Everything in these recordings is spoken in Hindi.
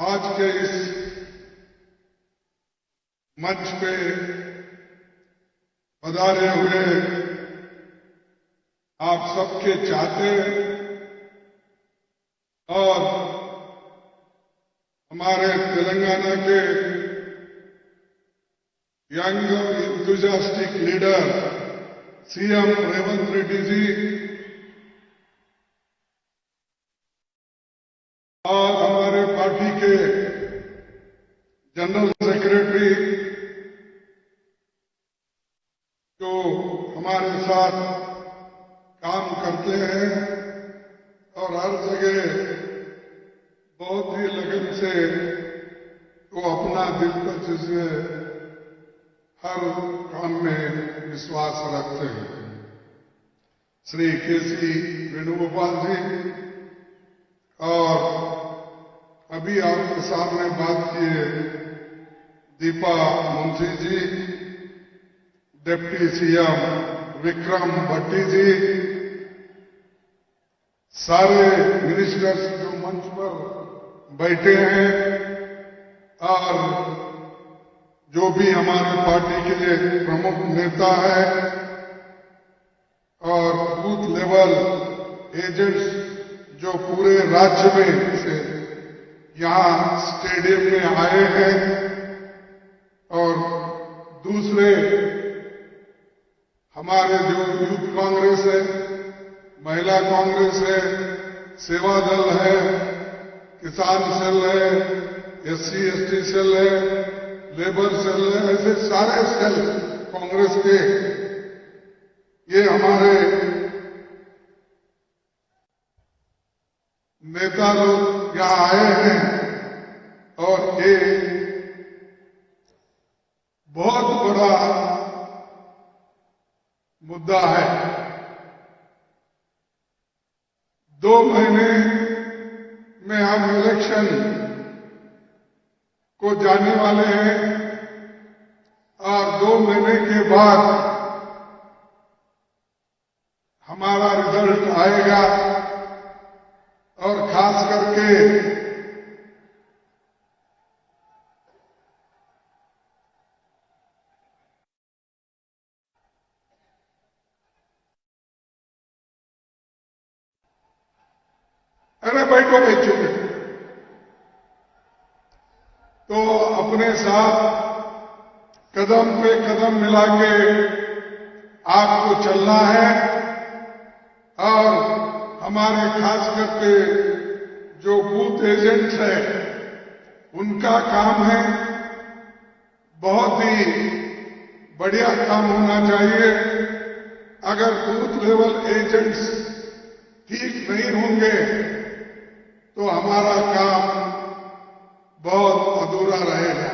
आज के इस मंच पे पधारे हुए आप सबके चाहते और हमारे तेलंगाना के young enthusiastic leader CM Revanth Reddy ji और हमारे पार्टी के जनरल सेक्रेटरी जो हमारे साथ काम करते हैं और हर जगह बहुत ही लगन से वो अपना दिल पर से हर काम में विश्वास रखते हैं श्री केसी वेणुगोपाल जी और अभी आपके सामने बात किए दीपा मुंशी जी, डिप्टी सीएम विक्रम भट्टी जी, सारे मिनिस्टर्स जो मंच पर बैठे हैं। और जो भी हमारे पार्टी के प्रमुख नेता है बूथ एजेंट्स जो पूरे राज्य में से यहाँ स्टेडियम में आए हैं और दूसरे हमारे जो यूथ कांग्रेस है, महिला कांग्रेस है, सेवा दल है, किसान सेल है, एससी, एसटी सेल है, लेबर सेल है, ऐसे सारे सेल कांग्रेस के, ये हमारे नेता लोग यहाँ आए हैं और ये बहुत बड़ा मुद्दा है। दो महीने में हम इलेक्शन को जाने वाले हैं और दो महीने के बाद हमारा रिज़ल्ट आएगा और खास करके बैठो बैठो तो अपने साथ कदम पे कदम मिला के आपको चलना है और हमारे खास करके जो बूथ एजेंट है, उनका काम है बहुत ही बढ़िया काम होना चाहिए। अगर बूथ लेवल एजेंट्स ठीक नहीं होंगे तो हमारा काम बहुत अधूरा रहेगा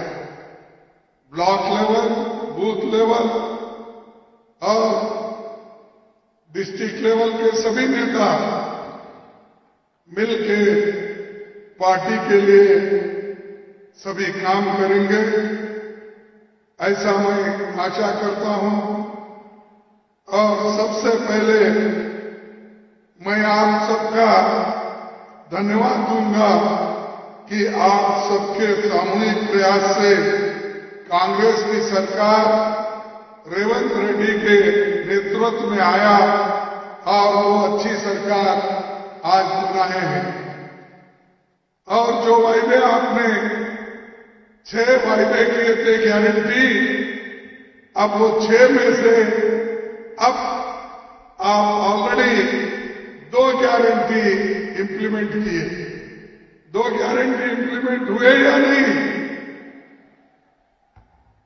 ब्लॉक लेवल, बूथ लेवल और डिस्ट्रिक्ट लेवल के सभी नेता मिलके पार्टी के लिए सभी काम करेंगे। ऐसा मैं आशा करता हूँ। और सबसे पहले मैं आप धन्यवाद दूँगा कि आप सबके सामूहिक प्रयास से कांग्रेस की सरकार रेवंत रेड्डी के नेतृत्व में आया और वो अच्छी सरकार आज बनाए हैं। और जो वायदे आपने, छह वायदे किए थे गारंटी, अब वो छह में से अब आप ऑलरेडी दो गारंटी इंप्लीमेंट किए। दो गारंटी इंप्लीमेंट हुए या नहीं?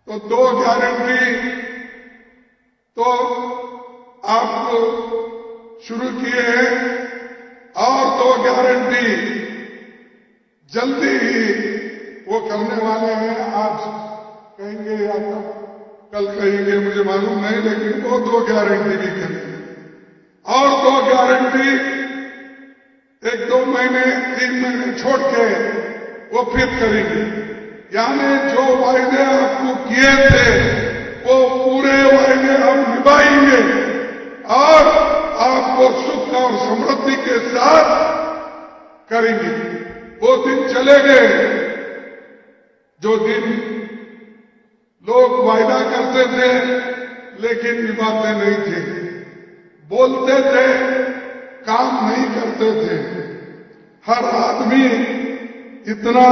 तो दो गारंटी तो आप शुरू किए हैं और दो गारंटी जल्दी ही वो करने वाले हैं। आज कहेंगे या कल कहेंगे, मुझे मालूम नहीं, लेकिन वो दो गारंटी भी करेंगे और दो गारंटी एक दो महीने, तीन महीने छोड़ के वो फिर करेंगे। यानी जो वायदे आपको किए थे, वो पूरे वायदे हम निभाएँगे। और आपको सुख और समृद्धि के साथ करेंगे। वो दिन चले गए जो दिन लोग वायदा करते थे, लेकिन निभाते नहीं थे। बोलते थे काम नहीं करते थे। हर आदमी इतना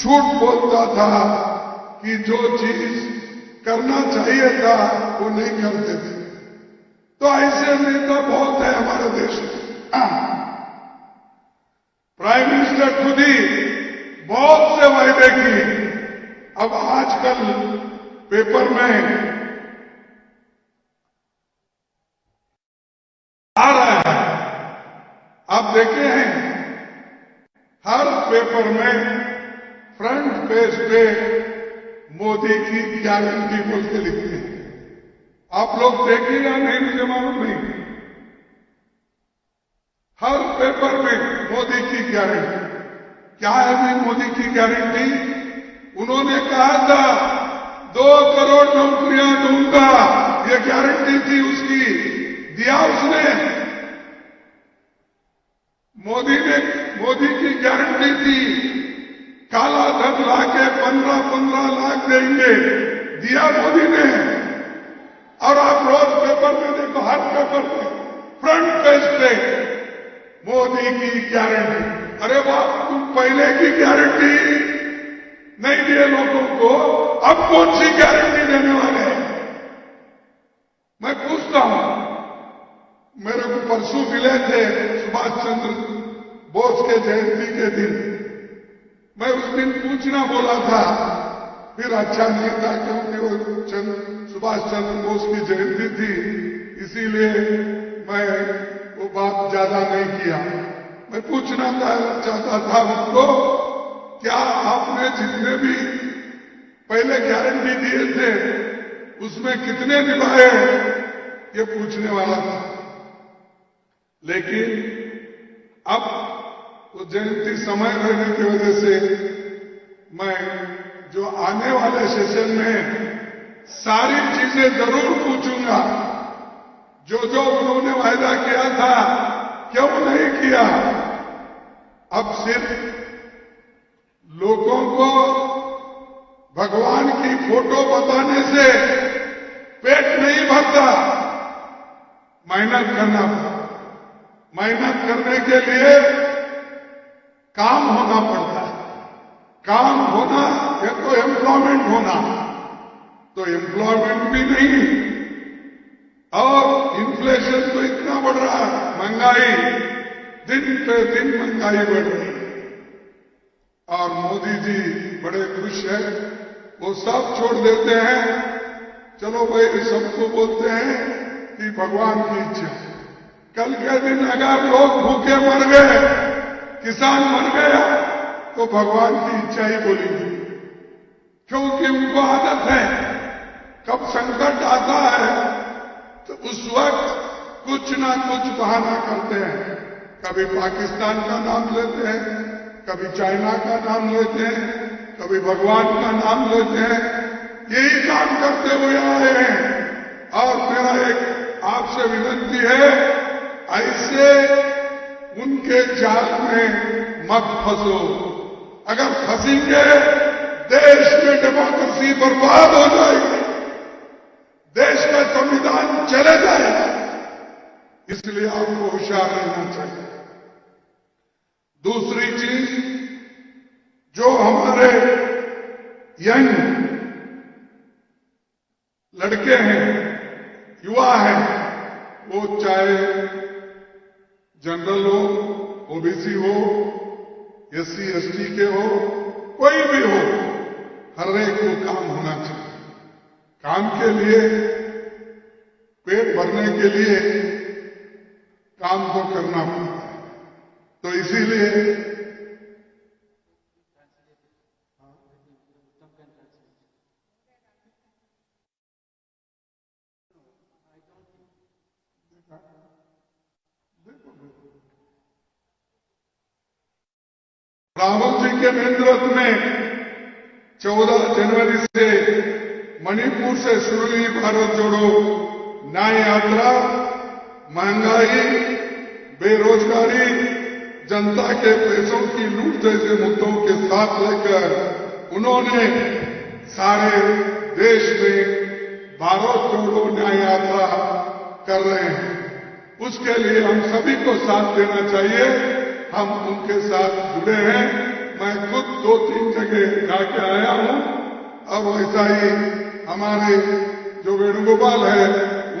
झूठ बोलता था कि जो चीज़ करना चाहिए था, वो नहीं करते थे। तो ऐसे नेता बहुत है हमारे देश में। प्राइम मिनिस्टर खुद ही बहुत से वायदे किए अब आजकल पेपर में आ रहा है आप देखे हैं हर पेपर में फ्रंट पेज पे मोदी की गारंटी बोल के लिखते हैं। आप लोग देखिएगा नहीं, मुझे मालूम नहीं। हर पेपर में मोदी की गारंटी क्या है भाई मोदी की गारंटी उन्होंने कहा था, दो करोड़ नौकरियाँ दूँगा। ये गारंटी थी उसकी। दिया उसने। मोदी ने, मोदी की गारंटी थी। काला धन ला के पंद्रह पंद्रह लाख देंगे। दिया मोदी ने। और आप रोज पेपर में देखो हर पेपर में। फ्रंट पेज पे। मोदी की गारंटी अरे बाप, तुम पहले की गारंटी नहीं दिए लोगों को। अब कौन सी गारंटी देने वाले हैं? मैं पूछता हूँ। मेरे को परसों मिले थे सुभाष चंद्र बोस के जयंती के दिन। मैं उस दिन पूछना बोला था, फिर अच्छा नहीं था क्योंकि वो चंद्र सुभाष चंद्र बोस की जयंती थी? इसीलिए मैं वो बात ज़्यादा नहीं किया। मैं पूछना चाहता था उनको, क्या आपने जितने भी पहले गारंटी दिए थे, उसमें कितने निभाए? ये पूछने वाला था। लेकिन अब वो जयंती समय रहने की वजह से मैं जो आने वाले सेशन में सारी चीज़ें ज़रूर पूछूँगा। जो जो उन्होंने वायदा किया था, क्यों नहीं किया? अब सिर्फ़ लोगों को भगवान की फ़ोटो बताने से पेट नहीं भरता। मेहनत करना मेहनत करने के लिए काम होना पड़ता है। काम होना या तो एम्प्लॉयमेंट होना। तो एम्प्लॉयमेंट भी नहीं। और इन्फ्लेशन तो इतना बढ़ रहा है, महँगाई। दिन पे दिन महँगाई बढ़ रही है। और मोदी जी बड़े खुश हैं। वो सब छोड़ देते हैं। चलो भाई सबको बोलते हैं कि भगवान की इच्छा। कल के दिन अगर लोग भूखे मर गए किसान मर गया तो भगवान की इच्छा ही बोलेगी क्योंकि उनको आदत है, कब संकट आता है तो उस वक्त कुछ ना कुछ बहाना करते हैं। कभी पाकिस्तान का नाम लेते हैं, कभी चाइना का नाम लेते हैं, कभी भगवान का नाम लेते हैं। यही काम करते हुए आए हैं। और मेरा एक आपसे विनती है, ऐसे उनके जाल में मत फंसो। अगर फंसेंगे, देश में डेमोक्रेसी बर्बाद हो जाएगी। देश का संविधान चले जाएगा। इसलिए आपको होशियार रहना चाहिए। दूसरी चीज़, जो हमारे यंग लड़के हैं, युवा हैं, वो चाहे जनरल हो, ओबीसी हो, एससी, एसटी के हो, कोई भी हो, हर एक को काम होना चाहिए। काम के लिए, पेट भरने के लिए काम तो करना पड़ता है। तो इसीलिए राहुल जी के नेतृत्व में 14 जनवरी से मणिपुर से शुरू हुई भारत जोड़ो न्याय यात्रा, महँगाई, बेरोजगारी, जनता के पैसों की लूट जैसे मुद्दों के साथ लेकर उन्होंने सारे देश में भारत जोड़ो न्याय यात्रा कर रहे हैं। उसके लिए हम सभी को साथ देना चाहिए। हम उनके साथ जुड़े हैं मैं खुद दो तीन जगह जाके आया हूं और वैसा ही हमारे जो वेणुगोपाल है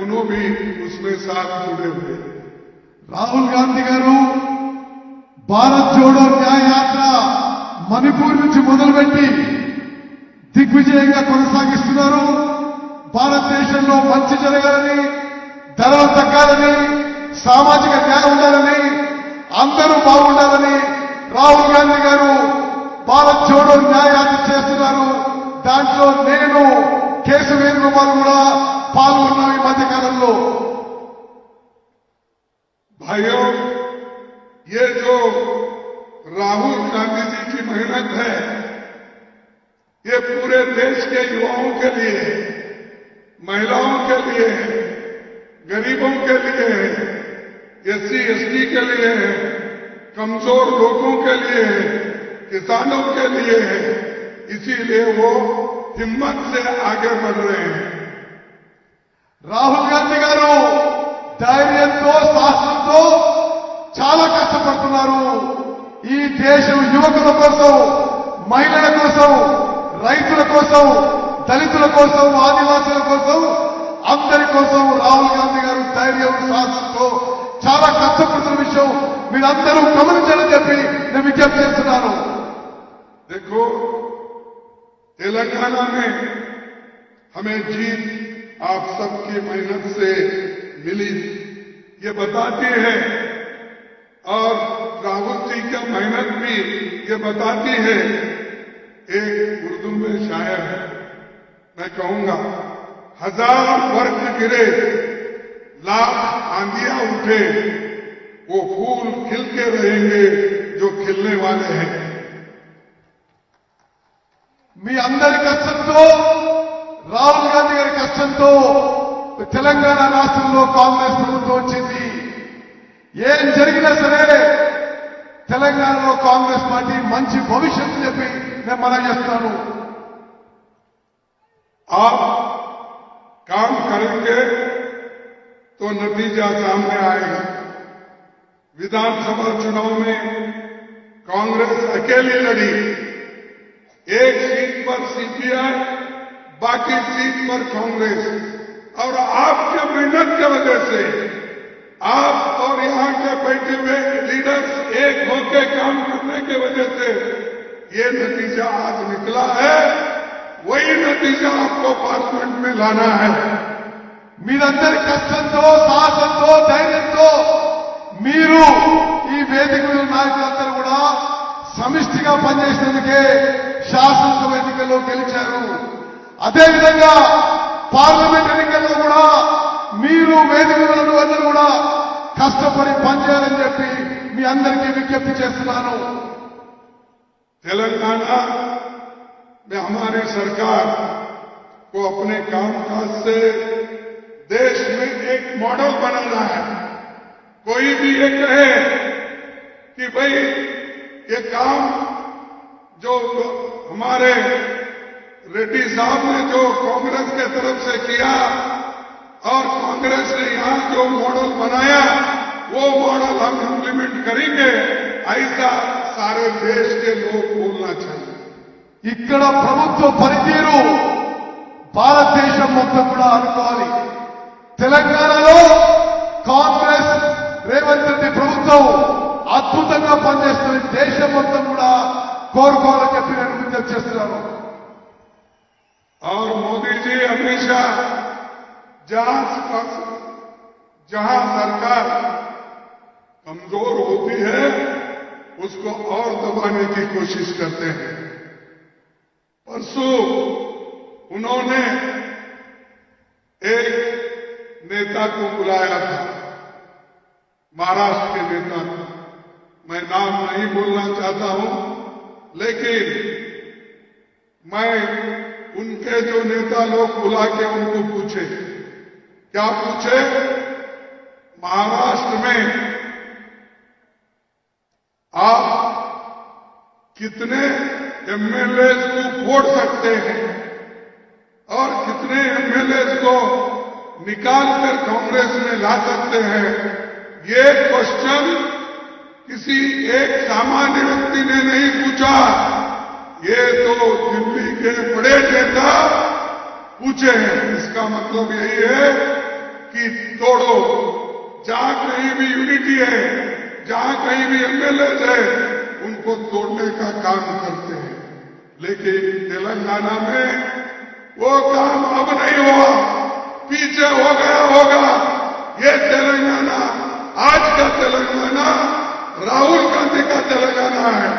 उन्होंने भी उसमें साथ जुड़े हुए हैं రాహుల్ గాంధీ గారు భారత్ జోడో న్యాయ యాత్ర మణిపూర్ నుంచి మొదలుపెట్టి దిగ్విజయంగా కొనసాగిస్తున్నారు భారతదేశంలో మంచి జరగాలని ధరలు తగ్గాలని సామాజిక న్యాయం ఉండాలని అందరూ బాగుండాలని రాహుల్ గాంధీ గారు భారత్ జోడో న్యాయ యాత్ర చేస్తున్నారు దాంట్లో నేను కేసు వేణుగోపాల్ కూడా పాల్గొన్నాం ఈ మధ్య కాలంలో भाइयों ये जो राहुल गांधी जी की मेहनत है ये पूरे देश के युवाओं के लिए है महिलाओं के लिए है गरीबों के लिए है एससी एसटी के लिए है कमजोर लोगों के लिए है किसानों के लिए है इसीलिए वो हिम्मत से आगे बढ़ रहे हैं రాహుల్ గాంధీ గారు ధైర్యంతో సాహసంతో చాలా కష్టపడుతున్నారు ఈ దేశం యువకుల కోసం మహిళల కోసం రైతుల కోసం దళితుల కోసం ఆదివాసుల కోసం అందరి కోసం రాహుల్ గాంధీ గారు ధైర్యం సాహసంతో చాలా కష్టపడుతున్న విషయం మీరందరూ గమనించాలని చెప్పి నేను విజ్ఞప్తి చేస్తున్నాను देखो तेलंगाना में हमें जीत आप सबकी मेहनत से मिली ये बताती है और राहुल जी का मेहनत भी ये बताती है एक उर्दू में शायर है मैं कहूंगा हजार वर्ष गिरे लाख आंधियां उठे वो फूल खिलके रहेंगे जो खिलने वाले हैं మీ అందరి కష్టంతో రాహుల్ గాంధీ గారి కష్టంతో తెలంగాణ రాష్ట్రంలో కాంగ్రెస్ ప్రభుత్వం వచ్చింది ఏం జరిగినా సరే తెలంగాణలో కాంగ్రెస్ పార్టీ మంచి భవిష్యత్తు చెప్పి నేను మనం చేస్తాను आप काम करेंगे तो नतीजा सामने आएगा। विधानसभा चुनाव में कांग्रेस अकेली लड़ी। एक सीट पर सीपीआई, बाकी सीट पर कांग्रेस। और आपके मेहनत की वजह से आप और यहाँ के बैठे हुए लीडर्स एक होकर काम करने की वजह से ये नतीजा आज निकला है। वही नतीजा आपको पार्लियामेंट में लाना है। మీరందరి కష్టంతో సాహసంతో ధైర్యంతో మీరు ఈ వేదిక మీద నాయకులందరూ కూడా సమిష్టిగా పనిచేసినందుకే శాసనసభ ఎన్నికల్లో గెలిచారు అదేవిధంగా పార్లమెంట్ ఎన్నికల్లో కూడా మీరు వేదిక మీద ఉన్న అందరూ కూడా కష్టపడి పనిచేయాలని చెప్పి మీ అందరికీ విజ్ఞప్తి చేస్తున్నాను तेलंगाना में हमारी सरकार को अपने कामकाज से देश में एक मॉडल बनाना है कोई भी ये कहे कि भाई ये काम जो हमारे रेड्डी साहब ने जो कांग्रेस के तरफ से किया और कांग्रेस ने यहां जो मॉडल बनाया वो मॉडल हम इम्प्लीमेंट करेंगे ऐसा सारे देश के लोग बोलना चाहिए ఇక్కడ ప్రభుత్వ పనితీరు భారతదేశం మొత్తం కూడా అనుకోవాలి తెలంగాణలో కాంగ్రెస్ రేవంత్ రెడ్డి ప్రభుత్వం అద్భుతంగా పనిచేస్తుంది దేశం మొత్తం కూడా కోరుకోవాలని చెప్పి నేను విజ్ఞప్తి చేస్తున్నాను और मोदी जी हमेशा जहां जहां सरकार कमजोर होती है उसको और दबाने की कोशिश करते हैं परसों उन्होंने एक नेता को बुलाया था। महाराष्ट्र के नेता को। मैं नाम नहीं बोलना चाहता हूँ, लेकिन मैं उनके जो नेता लोग बुला के उनको पूछे। क्या पूछे? महाराष्ट्र में आप कितने एमएलए को फोड़ सकते हैं? और कितने एमएलए को निकाल कर कांग्रेस में ला सकते हैं। ये क्वेश्चन किसी एक सामान्य व्यक्ति ने नहीं पूछा। ये तो दिल्ली के बड़े नेता पूछे हैं। इसका मतलब यही है कि तोड़ो। जहाँ कहीं भी यूनिटी है, जहाँ कहीं भी एमएलए है, उनको तोड़ने का काम करते हैं। लेकिन तेलंगाना में वो काम अब नहीं हुआ। पीछे हो गया होगा ये तेलंगाना आज का तेलंगाना राहुल गांधी का तेलंगाना है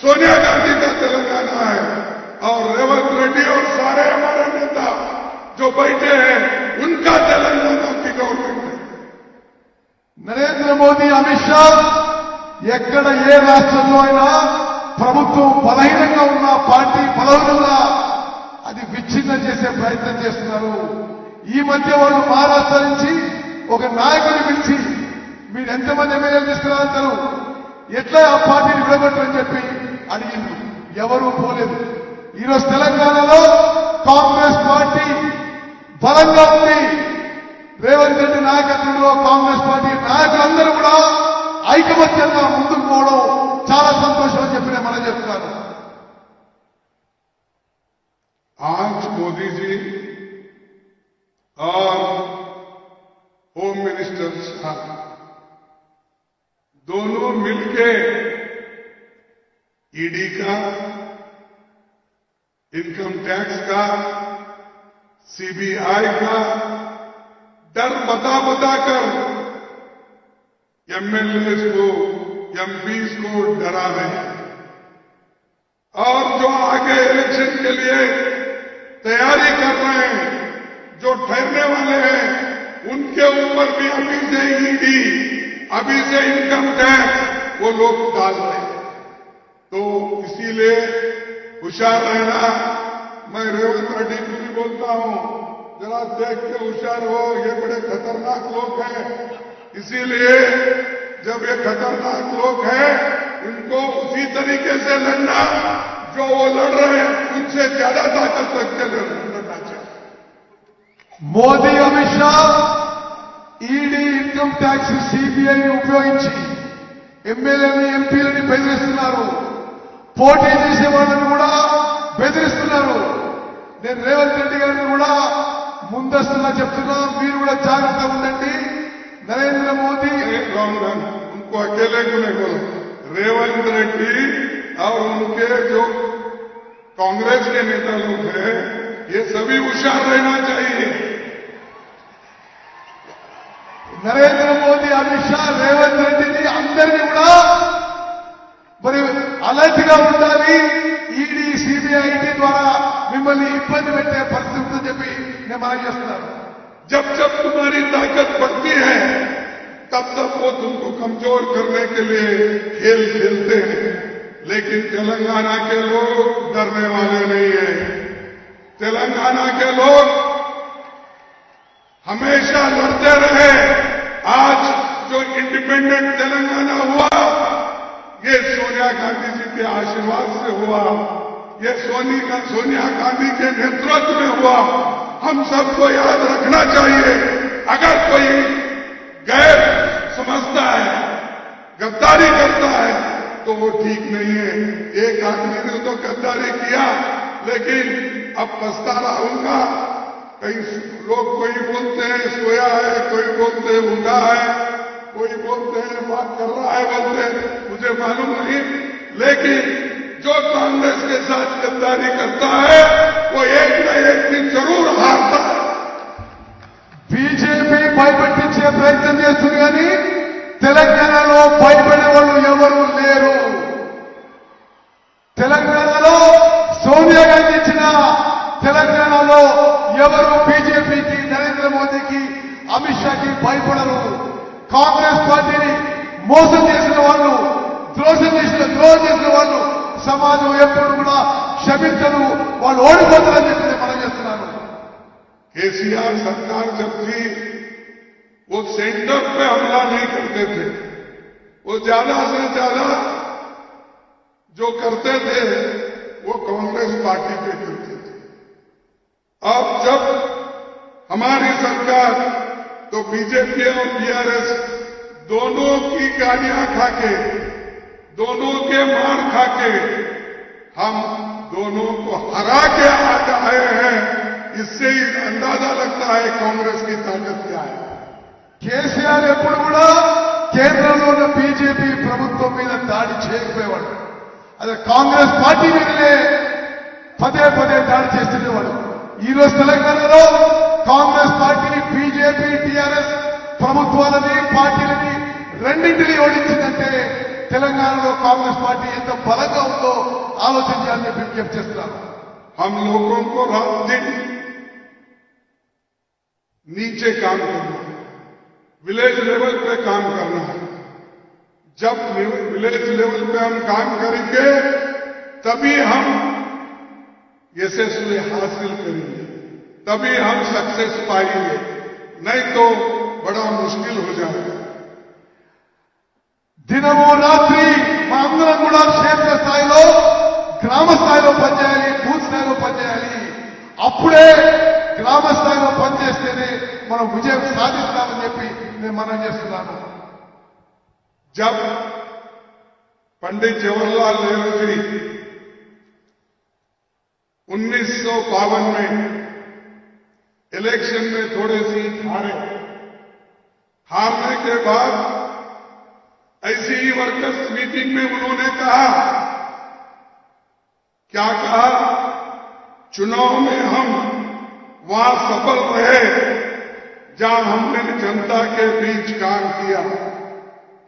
सोनिया गांधी का तेलंगाना है और रेवंत रेड्डी और सारे हमारे नेता जो बैठे हैं उनका तेलंगाना की गवर्नमेंट है నరేంద్ర మోదీ అమిత్ షా ఎక్కడ ఏ రాష్ట్రంలో అయినా ప్రభుత్వం బలహీనంగా ఉన్న పార్టీ బలహీనంగా అది విచ్ఛిన్నం చేసే ప్రయత్నం చేస్తున్నారు ఈ మధ్య వాళ్ళు మహారాష్ట్ర నుంచి ఒక నాయకుడిని పిలిచి మీరు ఎంతమంది ఎమ్మెల్యేలు తీసుకురాంటారు ఎట్లా ఆ పార్టీని విడగొట్టని చెప్పి అడిగింది ఎవరూ పోలేదు. ఈరోజు తెలంగాణలో కాంగ్రెస్ పార్టీ బలంగా ఉంది. రేవంత్ రెడ్డి నాయకత్వంలో కాంగ్రెస్ పార్టీ నాయకులందరూ కూడా ఐకమత్యంగా ముందు टैक्स का सीबीआई का डर बता बता कर एमएलए को एमपीज को डरा रहे हैं। और जो आगे इलेक्शन के लिए तैयारी कर रहे हैं, जो ठहरने वाले हैं, उनके ऊपर भी अभी से ईडी अभी से इनकम टैक्स वो लोग डाल रहे हैं। तो इसीलिए होशियार रहना मैं रेवंत रेड्डी को भी बोलता हूं जरा देख के होशियार हो ये बड़े खतरनाक लोग हैं इसीलिए जब ये खतरनाक लोग हैं इनको उसी तरीके से लड़ना जो वो लड़ रहे हैं उनसे ज्यादा ताकत रख के लड़- लड़ना चाहिए Modi Amit Shah ED income tax సిబిఐని ఉపయోగించి ఎమ్మెల్యేని ఎంపీలని బెదిరిస్తున్నారు పోటీ చేసే వాళ్ళని కూడా బెదిరిస్తున్నారు నేను రేవంత్ రెడ్డి గారిని కూడా ముందస్తుగా చెప్తున్నా మీరు కూడా జాగ్రత్తగా ఉండండి నరేంద్ర మోదీ एक राउंड है, उनको अकेले को नहीं बोला रेवंत रेड्डी और उनके जो कांग्रेस के नेता लोग हैं ये सभी होशियार रहना चाहिए నరేంద్ర మోదీ అమిత్ షా రేవంత్ రెడ్డిని అందరినీ కూడా మరి जब तुम्हारी ताकत बढ़ती है, तब तक वो तुमको कमज़ोर करने के लिए खेल खेलते हैं। लेकिन तेलंगाना के लोग डरने वाले नहीं है। तेलंगाना के लोग हमेशा लड़ते रहे। आज जो इंडिपेंडेंट तेलंगाना हुआ, ये सोनिया गांधी जी के आशीर्वाद से हुआ। ये सोनी का सोनिया गांधी के नेतृत्व में हुआ। हम सबको याद रखना चाहिए। अगर कोई गैर समझता है, गद्दारी करता है तो वो ठीक नहीं है। एक आदमी ने तो गद्दारी किया, लेकिन अब पछता रहा होगा। कई लोग कोई बोलते हैं, सोया है, कोई बोलते हैं, उठा है, कोई बोलते हैं, बात कर रहा है, बोलते हैं। मुझे मालूम नहीं, लेकिन जो कांग्रेस के साथ गद्दारी करता है वो एक न एक दिन जरूर हारता है బీజేపీ భయపెట్టించే ప్రయత్నం చేస్తుంది కానీ తెలంగాణలో భయపడే వాళ్ళు ఎవరు లేరు తెలంగాణలో సోనియా గాంధీ ఇచ్చిన తెలంగాణలో ఎవరు బీజేపీకి నరేంద్ర మోదీకి అమిత్ షాకి భయపడరు కాంగ్రెస్ పార్టీని మోసం చేసిన వాళ్ళు ద్రోహం చేసిన ద్రోహం చేసిన వాళ్ళు సమాజం ఎప్పుడు కూడా క్షమించరు వాళ్ళు ఓడిపోతారని చెప్పి నేను మనం చేస్తున్నాను केसीआर सरकार जब थी वो सेंटर पे हमला नहीं करते थे वो ज्यादा से ज्यादा जो करते थे वो कांग्रेस पार्टी के करते थे अब जब हमारी सरकार तो बीजेपी और बीआरएस दोनों की गालियां खा के दोनों के मार खा के हम दोनों को हरा के आज आए हैं इससे ही अंदाजा लगता है कांग्रेस की ताकत क्या है కేసీఆర్ ఎప్పుడు కూడా కేంద్రంలో ఉన్న బీజేపీ ప్రభుత్వం మీద దాడి చేయకపోయేవాడు అదే కాంగ్రెస్ పార్టీ మీదనే పదే పదే దాడి చేస్తుండేవాడు ఈ రోజు తెలంగాణలో కాంగ్రెస్ పార్టీని బీజేపీ టీఆర్ఎస్ ప్రభుత్వాలని పార్టీలని రెండింటినీ ఓడించిందంటే తెలంగాణలో కాంగ్రెస్ పార్టీ ఎంత బలంగా ఉందో ఆలోచించాలని విజ్ఞప్తి చేస్తున్నాను हम लोगों को रात दिन नीचे काम करना है विलेज लेवल पे काम करना है जब विलेज लेवल पे हम काम करेंगे तभी हम यशस्वी हासिल करेंगे तभी हम सक्सेस पाएंगे नहीं तो बड़ा मुश्किल हो जाएगा దినము రాత్రి మా అందరం కూడా క్షేత్ర స్థాయిలో గ్రామ స్థాయిలో పనిచేయాలి బూత్ స్థాయిలో పనిచేయాలి అప్పుడే గ్రామ స్థాయిలో పనిచేస్తేనే మనం విజయం సాధిస్తామని చెప్పి నేను మనం చేస్తున్నాను जब पंडित जवाहरलाल नेहरू जी उन्नीस में इलेक्शन में थोड़े सीट हारे हारने के बाद ऐसी ही वर्कर्स मीटिंग में उन्होंने कहा, क्या कहा? चुनाव में हम वहाँ सफल रहे, जहाँ हमने जनता के बीच काम किया।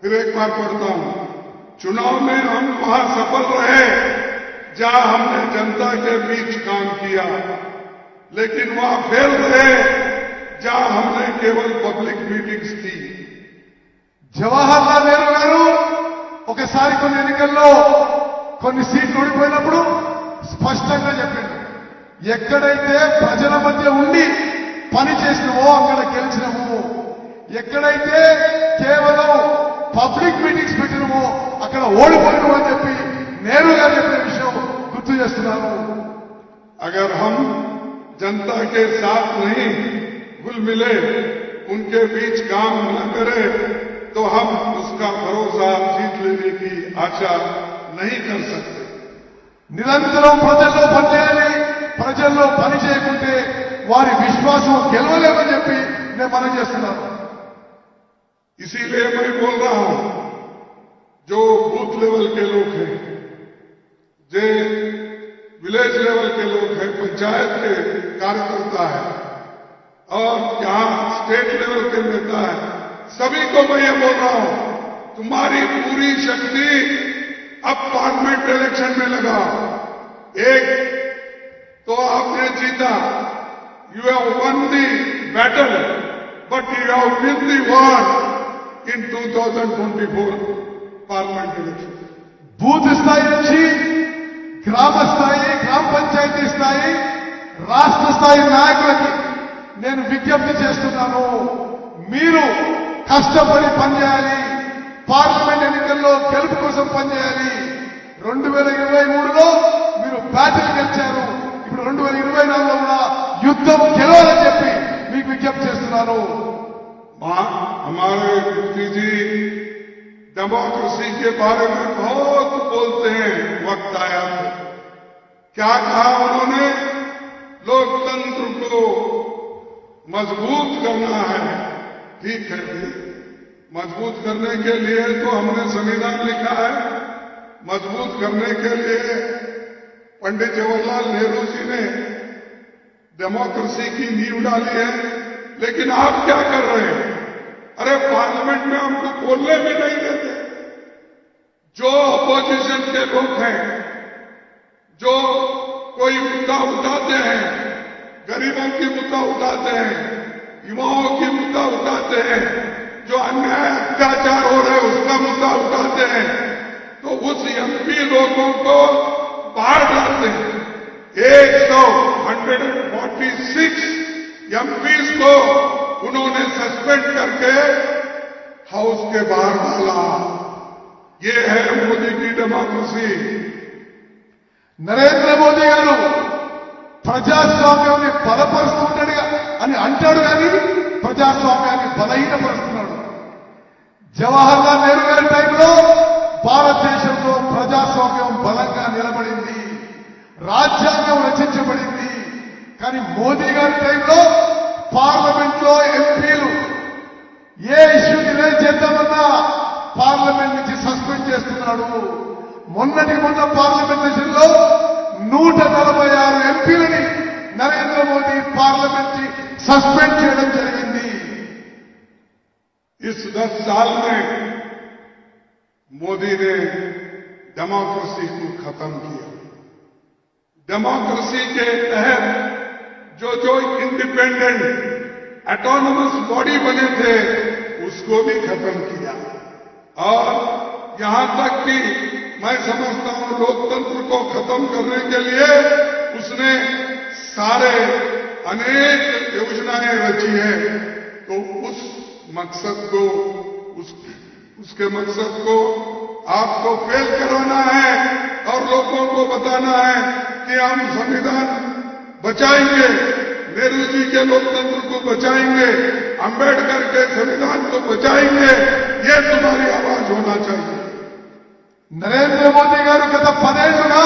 फिर एक बार पढ़ता हूँ, चुनाव में हम वहाँ सफल रहे, जहाँ हमने जनता के बीच काम किया। लेकिन वहाँ फेल रहे, जहाँ हमने केवल पब्लिक मीटिंग्स జవహర్ లాల్ నెహ్రూ గారు ఒకసారి కొన్ని ఎన్నికల్లో కొన్ని సీట్లు ఓడిపోయినప్పుడు స్పష్టంగా చెప్పిండు ఎక్కడైతే ప్రజల మధ్య ఉండి పని చేసినవో అక్కడ గెలిచినము ఎక్కడైతే కేవలం పబ్లిక్ మీటింగ్స్ పెట్టినమో అక్కడ ఓడిపోయినము అని చెప్పి నెహ్రూ గారు చెప్పిన విషయం గుర్తు చేస్తున్నాను अगर हम जनता के साथ नहीं घुल मिले उनके बीच काम न करें तो हम उसका भरोसा जीत लेने की आशा नहीं कर सकते నిరంతరం ప్రజల్లో పనిచేయాలి ప్రజల్లో పని చేయకుంటే వారి విశ్వాసం గెలవలేమని చెప్పి నేను మనం చేస్తున్నాను इसीलिए मैं बोल रहा हूं जो बूथ लेवल के लोग हैं जो विलेज लेवल के लोग हैं पंचायत के कार्यकर्ता है और यहां स्टेट लेवल के नेता है सभी को मैं ये बोल रहा हूं तुम्हारी पूरी शक्ति अब पार्लियामेंट इलेक्शन में लगाओ एक तो आपने जीता you have won the battle but you have win the war in 2024 parliament election booth స్థాయి నుంచి గ్రామ స్థాయి గ్రామ పంచాయతీ స్థాయి రాష్ట్ర స్థాయి నాయకులకి నేను విజ్ఞప్తి చేస్తున్నాను మీరు కష్టపడి పనిచేయాలి పార్లమెంట్ ఎన్నికల్లో గెలుపు కోసం పనిచేయాలి రెండు వేల ఇరవై మూడులో మీరు బ్యాటిల్ గెలిచారు ఇప్పుడు రెండు వేల ఇరవై నాలుగులో కూడా యుద్ధం గెలవాలని చెప్పి మీకు విజ్ఞప్తి చేస్తున్నాను वहां हमारे मुफ्ती जी डेमोक्रेसी के बारे में बहुत बोलते हैं वक्त आया तो क्या कहा उन्होंने लोकतंत्र को मजबूत करना है ठीक है जी। मज़बूत करने के लिए तो हमने संविधान लिखा है। मज़बूत करने के लिए पंडित जवाहरलाल नेहरू जी ने डेमोक्रेसी की नींव डाली है। लेकिन आप क्या कर रहे हैं? अरे, पार्लियामेंट में हमको बोलने भी नहीं देते। जो अपोजिशन के लोग हैं, जो कोई मुद्दा उठाते हैं, गरीबों की मुद्दा उठाते हैं युवाओं की मुद्दा उठाते हैं जो अन्याय अत्याचार हो रहे हैं उसका मुद्दा उठाते हैं तो उस एमपी लोगों को बाहर डालते हैं एक सौ hundred and forty six MPs को उन्होंने सस्पेंड करके हाउस के बाहर डाला ये है मोदी की डेमोक्रेसी నరేంద్ర మోదీ గారు ప్రజాస్వామ్యాన్ని బలపరుస్తుంటాడు అని అంటాడు కానీ ప్రజాస్వామ్యాన్ని బలహీనపరుస్తున్నాడు. జవహర్ లాల్ నెహ్రూ గారి టైంలో భారతదేశంలో ప్రజాస్వామ్యం బలంగా నిలబడింది. రాజ్యాంగం రచించబడింది. కానీ మోదీ గారి టైంలో పార్లమెంట్లో ఎంపీలు ఏ ఇష్యూని రేజ్ చేద్దామన్నా పార్లమెంట్ నుంచి సస్పెండ్ చేస్తున్నాడు. మొన్నటి మొన్న పార్లమెంట్ సెషన్లో నూట నలభై ఆరు ఎంపీలని నరేంద్ర మోదీ పార్లమెంట్ సస్పెండ్ చేయడం జరిగింది इस दस साल में मोदी ने डेमोक्रेसी को खत्म किया डेमोक्रेसी के तहत जो जो इंडिपेंडेंट एटोनमस बॉडी बने थे उसको भी खत्म किया और यहां तक कि मैं समझता हूं लोकतंत्र को खत्म करने के लिए उसने सारे अनेक योजनाएं रची है तो उस मकसद को उस, उसके मकसद को आपको फेल कराना है और लोगों को बताना है कि हम संविधान बचाएंगे नेहरू जी के लोकतंत्र को बचाएंगे अंबेडकर के संविधान को बचाएंगे ये तुम्हारी आवाज होना चाहिए నరేంద్ర మోదీ గారు గత పదేళ్లుగా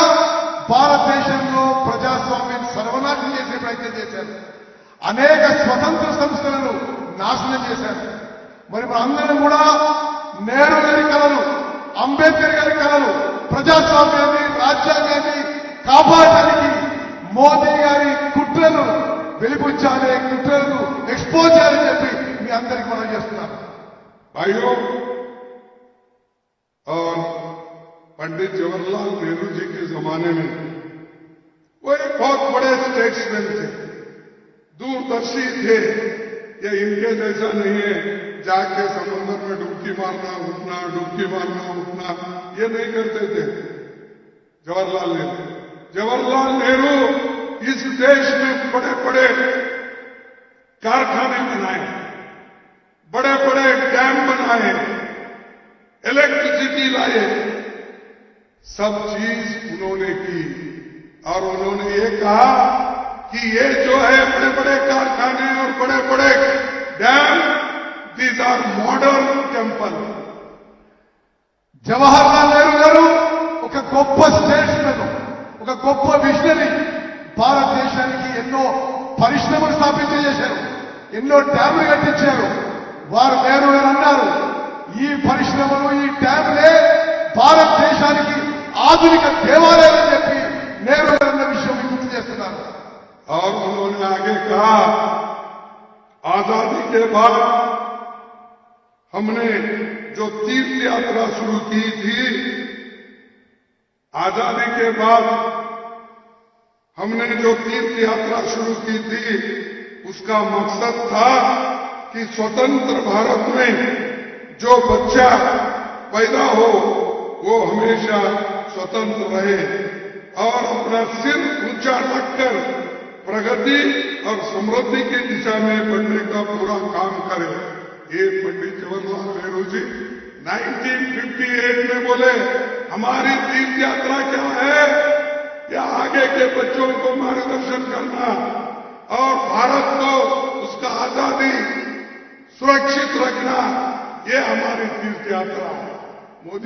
భారతదేశంలో ప్రజాస్వామ్యాన్ని సర్వనాశనం చేసే ప్రయత్నం చేశారు అనేక స్వతంత్ర సంస్థలను నాశనం చేశారు మరి మన అందరం కూడా నెహ్రూ గారి కళలు అంబేద్కర్ గారి కళలు ప్రజాస్వామ్యాన్ని రాజ్యాంగాన్ని కాపాడడానికి మోదీ గారి కుట్రలు వెలిపుచ్చాలి కుట్రలను ఎక్స్పోజ్ చేయాలని చెప్పి మీ అందరికి మనం చేస్తున్నాను भाइयों और पंडित जवाहरलाल नेहरू जी के जमाने में वो एक बहुत बड़े स्टेट्समैन थे। दूरदर्शी थे। ये इनके जैसा नहीं है। जाके समुद्र में डुबकी मारना, उठना, डुबकी मारना, उठना, ये नहीं करते थे। जवाहरलाल नेहरू। जवाहरलाल नेहरू इस देश में बड़े बड़े कारखाने बनाए। बड़े बड़े डैम बनाए। इलेक्ट्रिसिटी लाए। सब चीज़ उन्होंने की। और उन्होंने ये कहा कि ये जो है बड़े बड़े कारखाने और बड़े बड़े dam these are modern temple Jawahar Lal Nehru గారు ఒక గొప్ప స్టేట్స్మెన్ ఒక గొప్ప విజనరీ భారతదేశానికి ఎన్నో పరిశ్రమలు స్థాపించేశారు ఎన్నో డ్యాములు కట్టించారు వారు నెహ్రూ గారు అన్నారు ఈ పరిశ్రమలు ఈ డ్యాములే భారతదేశానికి ఆధునిక దేవాలయాలని చెప్పి నెహ్రూ గారు అన్న విషయం మీకు గుర్తు చేస్తున్నారు और उन्होंने आगे कहा आजादी के बाद हमने जो तीर्थ यात्रा शुरू की थी आजादी के बाद हमने जो तीर्थ यात्रा शुरू की थी उसका मकसद था कि स्वतंत्र भारत में जो बच्चा पैदा हो वो हमेशा स्वतंत्र रहे और अपना सिर ऊँचा रखकर प्रगति और समृद्धि की दिशा में बढ़ने का पूरा काम करे। ये पंडित जवाहरलाल नेहरू जी 1958 में बोले, हमारी तीर्थ यात्रा क्या है? या आगे के बच्चों को मार्गदर्शन करना और भारत को उसका आज़ादी सुरक्षित रखना, ये हमारी तीर्थ यात्रा है।